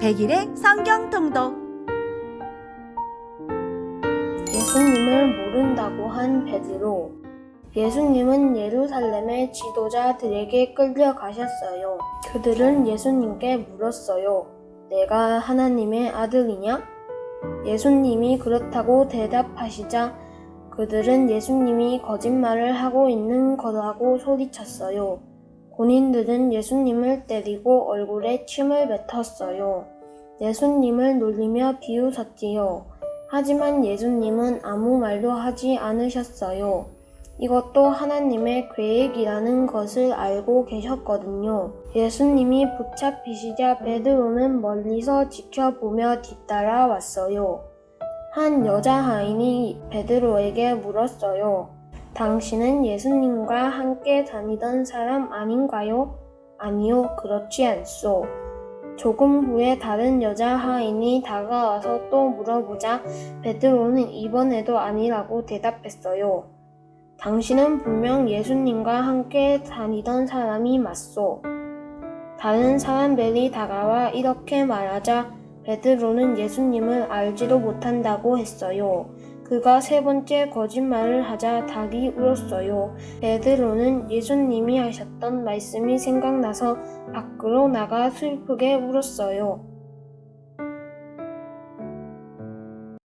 100일의 성경 통독 예수님을 모른다고 한 베드로. 예수님은 예루살렘의 지도자들에게 끌려가셨어요. 그들은 예수님께 물었어요. 내가 하나님의 아들이냐? 예수님이 그렇다고 대답하시자 그들은 예수님이 거짓말을 하고 있는 거라고 소리쳤어요. 본인들은 예수님을 때리고 얼굴에 침을 뱉었어요. 예수님을 놀리며 비웃었지요. 하지만 예수님은 아무 말도 하지 않으셨어요. 이것도 하나님의 계획이라는 것을 알고 계셨거든요. 예수님이 붙잡히시자 베드로는 멀리서 지켜보며 뒤따라 왔어요. 한 여자 하인이 베드로에게 물었어요. 당신은 예수님과 함께 다니던 사람 아닌가요? 아니요, 그렇지 않소. 조금 후에 다른 여자 하인이 다가와서 또 물어보자 베드로는 이번에도 아니라고 대답했어요. 당신은 분명 예수님과 함께 다니던 사람이 맞소. 다른 사람들이 다가와 이렇게 말하자 베드로는 예수님을 알지도 못한다고 했어요. 그가 세 번째 거짓말을 하자 닭이 울었어요. 베드로는 예수님이 하셨던 말씀이 생각나서 밖으로 나가 슬프게 울었어요.